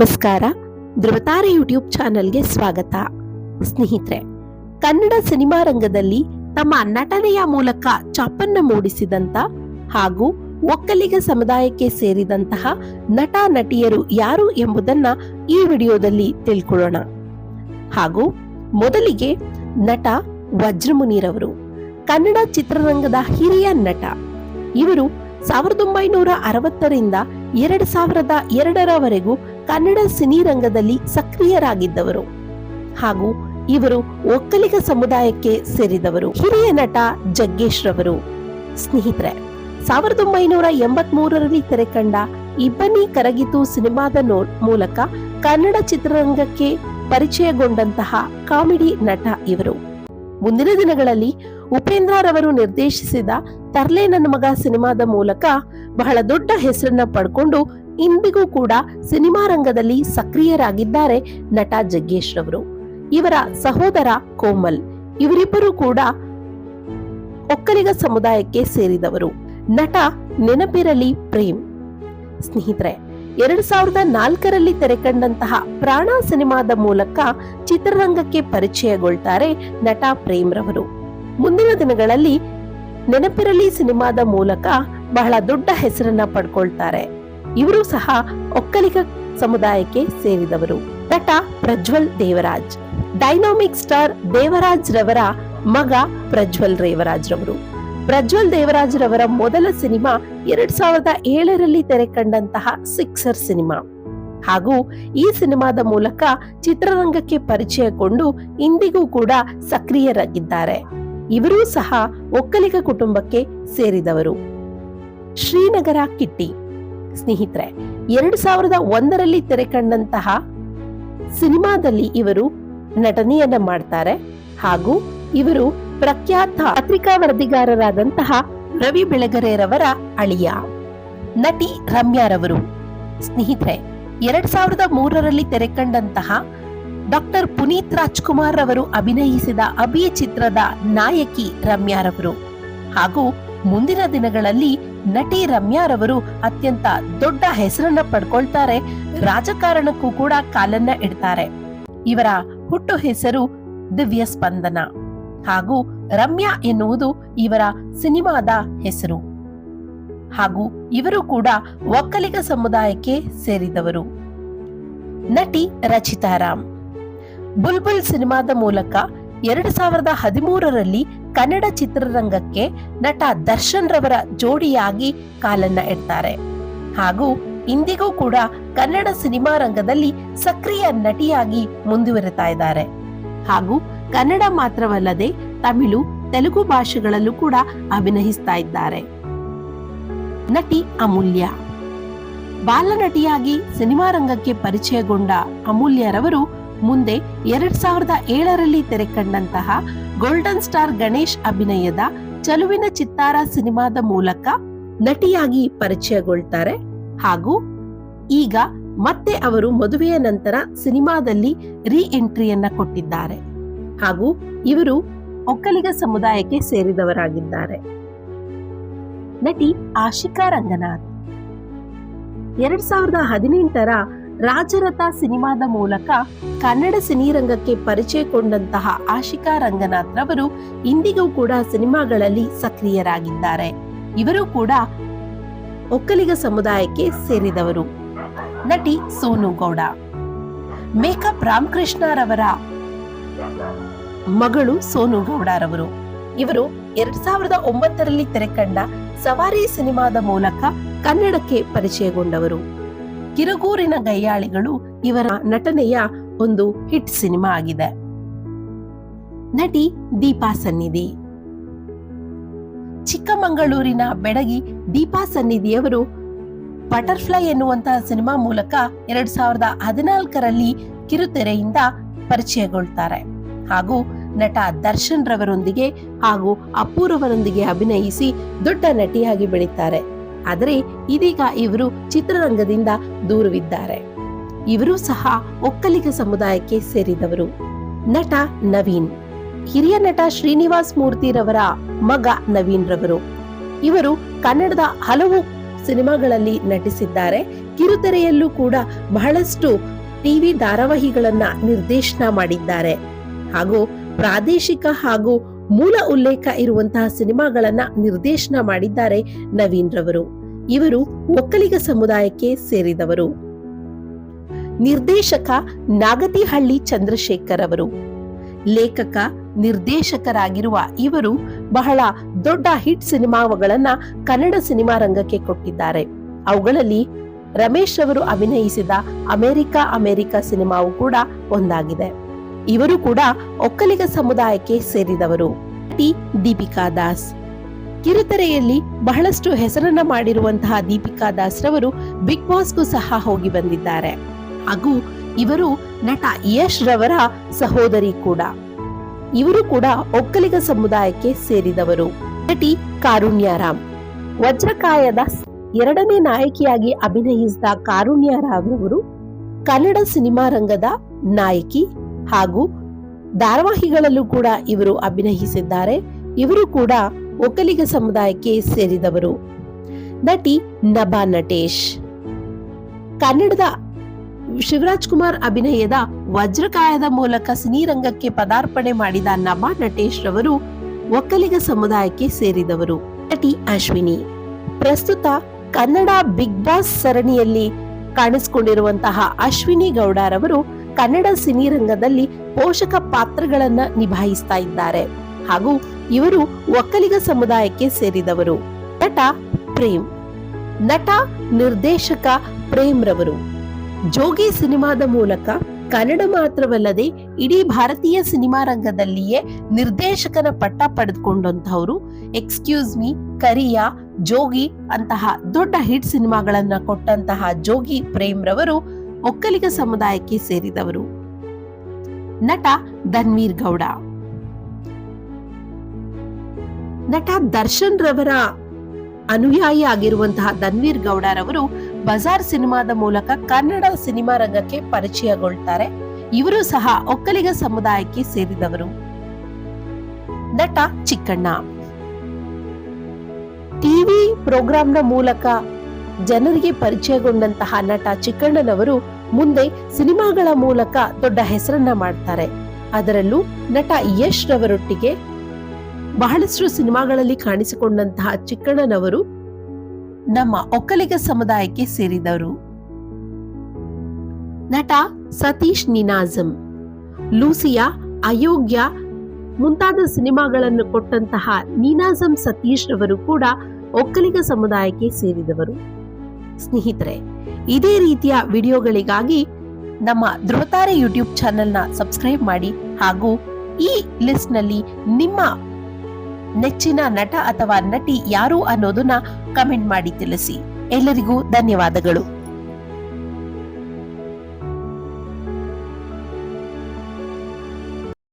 ನಮಸ್ಕಾರ. ಧ್ರುವತಾರೆ ಯೂಟ್ಯೂಬ್ ಚಾನೆಲ್ಗೆ ಸ್ವಾಗತ. ಸ್ನೇಹಿತರೆ, ಕನ್ನಡ ಸಿನಿಮಾ ರಂಗದಲ್ಲಿ ತಮ್ಮ ನಟನೆಯ ಮೂಲಕ ಚಾಪನ್ನ ಮೂಡಿಸಿದಂತ ಹಾಗೂ ಒಕ್ಕಲಿಗ ಸಮುದಾಯಕ್ಕೆ ಸೇರಿದಂತಹ ನಟ ನಟಿಯರು ಯಾರು ಎಂಬುದನ್ನ ಈ ವಿಡಿಯೋದಲ್ಲಿ ತಿಳ್ಕೊಳ್ಳೋಣ. ಹಾಗೂ ಮೊದಲಿಗೆ ನಟ ವಜ್ರಮುನಿರವರು ಕನ್ನಡ ಚಿತ್ರರಂಗದ ಹಿರಿಯ ನಟ. ಇವರು ಸಾವಿರದ ಒಂಬೈನೂರ ಅರವತ್ತರಿಂದ ಎರಡ್ ಸಾವಿರದ ಎರಡರವರೆಗೂ ಕನ್ನಡ ಸಿನಿರಂಗದಲ್ಲಿ ಸಕ್ರಿಯರಾಗಿದ್ದವರು ಹಾಗೂ ಇವರು ಒಕ್ಕಲಿಗ ಸಮುದಾಯಕ್ಕೆ ಸೇರಿದವರು. ಹಿರಿಯ ನಟ ಜಗ್ಗೇಶ್ ರವರು. ಸ್ನೇಹಿತರೆ, ಸಾವಿರದ ಒಂಬೈನೂರ ಎಂಬತ್ ಮೂರರಲ್ಲಿ ತೆರೆಕಂಡ ಇಬ್ಬನಿ ಕರಗಿತು ಸಿನಿಮಾದ ಮೂಲಕ ಕನ್ನಡ ಚಿತ್ರರಂಗಕ್ಕೆ ಪರಿಚಯಗೊಂಡಂತಹ ಕಾಮಿಡಿ ನಟ ಇವರು. ಮುಂದಿನ ದಿನಗಳಲ್ಲಿ ಉಪೇಂದ್ರ ರವರು ನಿರ್ದೇಶಿಸಿದ ತರ್ಲೆ ನನ್ನ ಮಗ ಸಿನಿಮಾದ ಮೂಲಕ ಬಹಳ ದೊಡ್ಡ ಹೆಸರನ್ನ ಪಡ್ಕೊಂಡು ಇಂದಿಗೂ ಕೂಡ ಸಿನಿಮಾ ರಂಗದಲ್ಲಿ ಸಕ್ರಿಯರಾಗಿದ್ದಾರೆ ನಟ ಜಗ್ಗೇಶ್ ರವರು. ಇವರ ಸಹೋದರ ಕೋಮಲ್. ಇವರಿಬ್ಬರು ಕೂಡ ಒಕ್ಕಲಿಗ ಸಮುದಾಯಕ್ಕೆ ಸೇರಿದವರು. ನಟ ನೆನಪಿರಲಿ ಪ್ರೇಮ್. ಸ್ನೇಹಿತರೆ, ಎರಡ್ ಸಾವಿರದ ನಾಲ್ಕರಲ್ಲಿ ತೆರೆಕಂಡಂತಹ ಪ್ರಾಣ ಸಿನಿಮಾದ ಮೂಲಕ ಚಿತ್ರರಂಗಕ್ಕೆ ಪರಿಚಯಗೊಳ್ತಾರೆ ನಟ ಪ್ರೇಮ್ ರವರು. ಮುಂದಿನ ದಿನಗಳಲ್ಲಿ ನೆನಪಿರಲಿ ಸಿನಿಮಾದ ಮೂಲಕ ಬಹಳ ದೊಡ್ಡ ಹೆಸರನ್ನ ಪಡ್ಕೊಳ್ತಾರೆ. ಇವರು ಸಹ ಒಕ್ಕಲಿಗ ಸಮುದಾಯಕ್ಕೆ ಸೇರಿದವರು. ನಟ ಪ್ರಜ್ವಲ್ ದೇವರಾಜ್. ಡೈನಾಮಿಕ್ ಸ್ಟಾರ್ ದೇವರಾಜ್ ರವರ ಮಗ ಪ್ರಜ್ವಲ್ ದೇವರಾಜ್ ರವರು. ಪ್ರಜ್ವಲ್ ದೇವರಾಜ್ ರವರ ಮೊದಲ ಸಿನಿಮಾ ಎರಡ್ ಸಾವಿರದ ಏಳರಲ್ಲಿ ತೆರೆಕಂಡಂತಹ ಸಿಕ್ಸರ್ ಸಿನಿಮಾ. ಹಾಗೂ ಈ ಸಿನಿಮಾದ ಮೂಲಕ ಚಿತ್ರರಂಗಕ್ಕೆ ಪರಿಚಯಗೊಂಡು ಇಂದಿಗೂ ಕೂಡ ಸಕ್ರಿಯರಾಗಿದ್ದಾರೆ. ಇವರೂ ಸಹ ಒಕ್ಕಲಿಗ ಕುಟುಂಬಕ್ಕೆ ಸೇರಿದವರು. ಶ್ರೀನಗರ ಕಿಟ್ಟಿ. ಸ್ನೇಹಿತರೆ, ಎರಡು ಸಾವಿರದ ಒಂದರಲ್ಲಿ ತೆರೆಕಂಡಂತಹ ಸಿನಿಮಾದಲ್ಲಿ ಇವರು ನಟನೆಯನ್ನ ಮಾಡ್ತಾರೆ ಹಾಗೂ ಇವರು ಪ್ರಖ್ಯಾತ ಪತ್ರಿಕಾ ವರದಿಗಾರರಾದಂತಹ ರವಿ ಬೆಳಗೆರೆರವರ ಅಳಿಯ ನಟಿ ರಮ್ಯಾರವರು ಸ್ನೇಹಿತರೆ, ಎರಡ್ ಸಾವಿರದ ಮೂರರಲ್ಲಿ ತೆರೆಕಂಡಂತಹ ಡಾಕ್ಟರ್ ಪುನೀತ್ ರಾಜ್ಕುಮಾರ್ ಅವರು ಅಭಿನಯಿಸಿದ ಅಭಿ ಚಿತ್ರದ ನಾಯಕಿ ರಮ್ಯಾರವರು ಹಾಗೂ ಮುಂದಿನ ದಿನಗಳಲ್ಲಿ ನಟಿ ರಮ್ಯಾರವರು ಅತ್ಯಂತ ದೊಡ್ಡ ಹೆಸರನ್ನ ಪಡ್ಕೊಳ್ತಾರೆ. ರಾಜಕಾರಣಕ್ಕೂ ಕೂಡ ಕಾಲನ್ನ ಇಡ್ತಾರೆ. ಇವರ ಹುಟ್ಟು ಹೆಸರು ದಿವ್ಯ ಸ್ಪಂದನ. ಹಾಗೂ ರಮ್ಯಾ ಎನ್ನುವುದು ಇವರ ಸಿನಿಮಾದ ಹೆಸರು. ಹಾಗೂ ಇವರು ಕೂಡ ಒಕ್ಕಲಿಗ ಸಮುದಾಯಕ್ಕೆ ಸೇರಿದವರು. ನಟಿ ರಚಿತಾರಾಮ್ ಬುಲ್ಬುಲ್ ಸಿನಿಮಾದ ಮೂಲಕ ಎರಡು ಸಾವಿರದ ಹದಿಮೂರರಲ್ಲಿ ಕನ್ನಡ ಚಿತ್ರರಂಗಕ್ಕೆ ನಟ ದರ್ಶನ್ ರವರ ಜೋಡಿಯಾಗಿ ಕಾಲನ್ನ ಇಡ್ತಾರೆ ಹಾಗೂ ಇಂದಿಗೂ ಕೂಡ ಕನ್ನಡ ಸಿನಿಮಾ ರಂಗದಲ್ಲಿ ಸಕ್ರಿಯ ನಟಿಯಾಗಿ ಮುಂದುವರಿತಾ ಇದ್ದಾರೆ. ಹಾಗೂ ಕನ್ನಡ ಮಾತ್ರವಲ್ಲದೆ ತಮಿಳು, ತೆಲುಗು ಭಾಷೆಗಳಲ್ಲೂ ಕೂಡ ಅಭಿನಯಿಸ್ತಾ ಇದ್ದಾರೆ. ನಟಿ ಅಮೂಲ್ಯ. ಬಾಲನಟಿಯಾಗಿ ಸಿನಿಮಾ ರಂಗಕ್ಕೆ ಪರಿಚಯಗೊಂಡ ಅಮೂಲ್ಯರವರು ಮುಂದೆ ಎರಡ್ ಸಾವಿರದ ಏಳರಲ್ಲಿ ತೆರೆಕಂಡಂತಹ ಗೋಲ್ಡನ್ ಸ್ಟಾರ್ ಗಣೇಶ್ ಅಭಿನಯದ ಚಲುವಿನ ಚಿತ್ತಾರ ಸಿನಿಮಾದ ಮೂಲಕ ನಟಿಯಾಗಿ ಪರಿಚಯಗೊಳ್ತಾರೆ. ಹಾಗೂ ಈಗ ಮತ್ತೆ ಅವರು ಮದುವೆಯ ನಂತರ ಸಿನಿಮಾದಲ್ಲಿ ರೀ ಎಂಟ್ರಿಯನ್ನ ಕೊಟ್ಟಿದ್ದಾರೆ. ಹಾಗೂ ಇವರು ಒಕ್ಕಲಿಗ ಸಮುದಾಯಕ್ಕೆ ಸೇರಿದವರಾಗಿದ್ದಾರೆ. ನಟಿ ಆಶಿಕಾ ರಂಗನಾಥ್. ಎರಡ್ ಸಾವಿರದ ಹದಿನೆಂಟರ ರಾಜರಥ ಸಿನಿಮಾದ ಮೂಲಕ ಕನ್ನಡ ಸಿನಿರಂಗಕ್ಕೆ ಪರಿಚಯಗೊಂಡಂತಹ ಆಶಿಕಾ ರಂಗನಾಥ್ ರವರು ಇಂದಿಗೂ ಕೂಡ ಸಿನಿಮಾಗಳಲ್ಲಿ ಸಕ್ರಿಯರಾಗಿದ್ದಾರೆ. ಇವರು ಕೂಡ ಒಕ್ಕಲಿಗ ಸಮುದಾಯಕ್ಕೆ ಸೇರಿದವರು. ನಟಿ ಸೋನು ಗೌಡ. ಮೇಕಪ್ ರಾಮಕೃಷ್ಣರವರ ಮಗಳು ಸೋನು ಗೌಡರವರು ಇವರು ಎರಡ್ ಸಾವಿರದ ಒಂಬತ್ತರಲ್ಲಿ ತೆರೆಕಂಡ ಸವಾರಿ ಸಿನಿಮಾದ ಮೂಲಕ ಕನ್ನಡಕ್ಕೆ ಪರಿಚಯಗೊಂಡವರು. ಕಿರಗೂರಿನ ಗಯ್ಯಾಳಿಗಳು ಇವರ ನಟನೆಯ ಒಂದು ಹಿಟ್ ಸಿನಿಮಾ ಆಗಿದೆ. ನಟಿ ದೀಪಾ ಸನ್ನಿಧಿ. ಚಿಕ್ಕಮಗಳೂರಿನ ಬೆಡಗಿ ದೀಪಾ ಸನ್ನಿಧಿಯವರು ಬಟರ್ಫ್ಲೈ ಎನ್ನುವಂತಹ ಸಿನಿಮಾ ಮೂಲಕ ಎರಡ್ ಸಾವಿರದ ಹದಿನಾಲ್ಕರಲ್ಲಿ ಕಿರುತೆರೆಯಿಂದ ಪರಿಚಯಗೊಳ್ತಾರೆ. ಹಾಗೂ ನಟ ದರ್ಶನ್ ರವರೊಂದಿಗೆ ಹಾಗೂ ಅಪೂರ್ವರೊಂದಿಗೆ ಅಭಿನಯಿಸಿ ದೊಡ್ಡ ನಟಿಯಾಗಿ ಬೆಳೀತಾರೆ. ಆದರೆ ಇದೀಗ ಇವರು ಚಿತ್ರರಂಗದಿಂದ ದೂರವಿದ್ದಾರೆ. ಇವರು ಸಹ ಒಕ್ಕಲಿಗ ಸಮುದಾಯಕ್ಕೆ ಸೇರಿದವರು. ನಟ ನವೀನ್. ಹಿರಿಯ ನಟ ಶ್ರೀನಿವಾಸ್ ಮೂರ್ತಿರವರ ಮಗ ನವೀನ್ ರವರು ಇವರು ಕನ್ನಡದ ಹಲವು ಸಿನಿಮಾಗಳಲ್ಲಿ ನಟಿಸಿದ್ದಾರೆ. ಕಿರುತೆರೆಯಲ್ಲೂ ಕೂಡ ಬಹಳಷ್ಟು ಟಿವಿ ಧಾರಾವಾಹಿಗಳನ್ನ ನಿರ್ದೇಶನ ಮಾಡಿದ್ದಾರೆ. ಹಾಗೂ ಪ್ರಾದೇಶಿಕ ಹಾಗೂ ಮೂಲ ಉಲ್ಲೇಖ ಇರುವಂತಹ ಸಿನಿಮಾಗಳನ್ನ ನಿರ್ದೇಶನ ಮಾಡಿದ್ದಾರೆ ನವೀನ್ ರವರು. ಇವರು ಒಕ್ಕಲಿಗ ಸಮುದಾಯಕ್ಕೆ ಸೇರಿದವರು. ನಿರ್ದೇಶಕ ನಾಗತಿಹಳ್ಳಿ ಚಂದ್ರಶೇಖರ್ ಅವರು. ಲೇಖಕ, ನಿರ್ದೇಶಕರಾಗಿರುವ ಇವರು ಬಹಳ ದೊಡ್ಡ ಹಿಟ್ ಸಿನಿಮಾಗಳನ್ನ ಕನ್ನಡ ಸಿನಿಮಾ ರಂಗಕ್ಕೆ ಕೊಟ್ಟಿದ್ದಾರೆ. ಅವುಗಳಲ್ಲಿ ರಮೇಶ್ ಅವರು ಅಭಿನಯಿಸಿದ ಅಮೆರಿಕ ಅಮೆರಿಕ ಸಿನಿಮಾವು ಕೂಡ ಒಂದಾಗಿದೆ. ಇವರು ಕೂಡ ಒಕ್ಕಲಿಗ ಸಮುದಾಯಕ್ಕೆ ಸೇರಿದವರು. ಟಿ. ದೀಪಿಕಾ ದಾಸ್. ಕಿರುತೆರೆಯಲ್ಲಿ ಬಹಳಷ್ಟು ಹೆಸರನ್ನ ಮಾಡಿರುವಂತಹ ದೀಪಿಕಾ ದಾಸ್ ರವರು ಬಿಗ್ ಬಾಸ್ಗೂ ಸಹ ಹೋಗಿ ಬಂದಿದ್ದಾರೆ. ಹಾಗೂ ಇವರು ನಟ ಯಶ್ ರವರ ಸಹೋದರಿ ಕೂಡ. ಇವರು ಕೂಡ ಒಕ್ಕಲಿಗ ಸಮುದಾಯಕ್ಕೆ ಸೇರಿದವರು. ನಟಿ ಕಾರುಣ್ಯರಾಮ್ ವಜ್ರಕಾಯದ ಎರಡನೇ ನಾಯಕಿಯಾಗಿ ಅಭಿನಯಿಸಿದ ಕಾರುಣ್ಯರಾಮ್ ರವರು ಕನ್ನಡ ಸಿನಿಮಾ ರಂಗದ ನಾಯಕಿ ಹಾಗೂ ಧಾರಾವಾಹಿಗಳಲ್ಲೂ ಕೂಡ ಇವರು ಅಭಿನಯಿಸಿದ್ದಾರೆ. ಇವರು ಕೂಡ ಒಕ್ಕಲಿಗ ಸಮುದಾಯಕ್ಕೆ ಸೇರಿದವರು. ನಟಿ ನಭಾ ನಟೇಶ್. ಕನ್ನಡದ ಶಿವರಾಜ್ ಕುಮಾರ್ ಅಭಿನಯದ ವಜ್ರಕಾಯದ ಮೂಲಕ ಸಿನಿರಂಗಕ್ಕೆ ಪದಾರ್ಪಣೆ ಮಾಡಿದ ನಭಾ ನಟೇಶ್ ರವರು ಒಕ್ಕಲಿಗ ಸಮುದಾಯಕ್ಕೆ ಸೇರಿದವರು. ನಟಿ ಅಶ್ವಿನಿ. ಪ್ರಸ್ತುತ ಕನ್ನಡ ಬಿಗ್ ಬಾಸ್ ಸರಣಿಯಲ್ಲಿ ಕಾಣಿಸಿಕೊಂಡಿರುವಂತಹ ಅಶ್ವಿನಿ ಗೌಡರವರು ಕನ್ನಡ ಸಿನಿರಂಗದಲ್ಲಿ ಪೋಷಕ ಪಾತ್ರಗಳನ್ನ ನಿಭಾಯಿಸ್ತಾ ಇದ್ದಾರೆ. ಹಾಗೂ ಇವರು ಒಕ್ಕಲಿಗ ಸಮುದಾಯಕ್ಕೆ ಸೇರಿದವರು. ನಟ ಪ್ರೇಮ್. ನಟ ನಿರ್ದೇಶಕ ಪ್ರೇಮ್ ರವರು. ಜೋಗಿ ಸಿನಿಮಾದ ಮೂಲಕ ಕನ್ನಡ ಮಾತ್ರವಲ್ಲದೆ ಇಡೀ ಭಾರತೀಯ ಸಿನಿಮಾ ರಂಗದಲ್ಲಿಯೇ ನಿರ್ದೇಶಕನ ಪಟ್ಟ ಪಡೆದುಕೊಂಡಂತಹವರು ಎಕ್ಸ್ಕ್ಯೂಸ್ ಮೀ, ಕರಿಯಾ, ಜೋಗಿ ಅಂತಹ ದೊಡ್ಡ ಹಿಟ್ ಸಿನಿಮಾಗಳನ್ನ ಕೊಟ್ಟಂತಹ ಜೋಗಿ ಪ್ರೇಮ್ ರವರು ಒಕ್ಕಲಿಗ ಸಮುದಾಯಕ್ಕೆ ಸೇರಿದವರು. ನಟ ಧನ್ವೀರ್ ಗೌಡ. ನಟ ದರ್ಶನ್ ರವರ ಅನುಯಾಯಿ ಆಗಿರುವಂತಹ ಧನ್ವೀರ್ ಗೌಡರವರು ಬಜಾರ್ ಸಿನಿಮಾದ ಮೂಲಕ ಕನ್ನಡ ಸಿನಿಮಾ ರಂಗಕ್ಕೆ ಪರಿಚಯಗೊಳ್ತಾರೆ. ಇವರು ಸಹ ಒಕ್ಕಲಿಗ ಸಮುದಾಯಕ್ಕೆ ಸೇರಿದವರು. ನಟ ಚಿಕ್ಕಣ್ಣ. ಟಿವಿ ಪ್ರೋಗ್ರಾಂನ ಮೂಲಕ ಜನರಿಗೆ ಪರಿಚಯಗೊಂಡಂತಹ ನಟ ಚಿಕ್ಕಣ್ಣನವರು ಮುಂದೆ ಸಿನಿಮಾಗಳ ಮೂಲಕ ದೊಡ್ಡ ಹೆಸರನ್ನ ಮಾಡ್ತಾರೆ. ಅದರಲ್ಲೂ ನಟ ಯಶ್ ರವರೊಟ್ಟಿಗೆ ಬಹಳಷ್ಟು ಸಿನಿಮಾಗಳಲ್ಲಿ ಕಾಣಿಸಿಕೊಂಡಂತಹ ಚಿಕ್ಕಣ್ಣನವರು ನಮ್ಮ ಒಕ್ಕಲಿಗ ಸಮುದಾಯಕ್ಕೆ ಸೇರಿದವರು. ನಟ ಸತೀಶ್ ನಿನಾಜಂ, ಲೂಸಿಯಾ ಅಯೋಗ್ಯ ಮುಂತಾದ ಸಿನಿಮಾಗಳನ್ನು ಕೊಟ್ಟಂತಹ ನೀನಾಜಂ ಸತೀಶ್ ರವರು ಕೂಡ ಒಕ್ಕಲಿಗ ಸಮುದಾಯಕ್ಕೆ ಸೇರಿದವರು. ಸ್ನೇಹಿತರೆ, ಇದೇ ರೀತಿಯ ವಿಡಿಯೋಗಳಿಗಾಗಿ ನಮ್ಮ ಧ್ರುವತಾರೆ ಯೂಟ್ಯೂಬ್ ಚಾನೆಲ್ನ ಸಬ್ಸ್ಕ್ರೈಬ್ ಮಾಡಿ ಹಾಗೂ ಈ ಲಿಸ್ಟ್ನಲ್ಲಿ ನಿಮ್ಮ ನೆಚ್ಚಿನ ನಟ ಅಥವಾ ನಟಿ ಯಾರು ಅನ್ನೋದನ್ನ ಕಮೆಂಟ್ ಮಾಡಿ ತಿಳಿಸಿ. ಎಲ್ಲರಿಗೂ ಧನ್ಯವಾದಗಳು.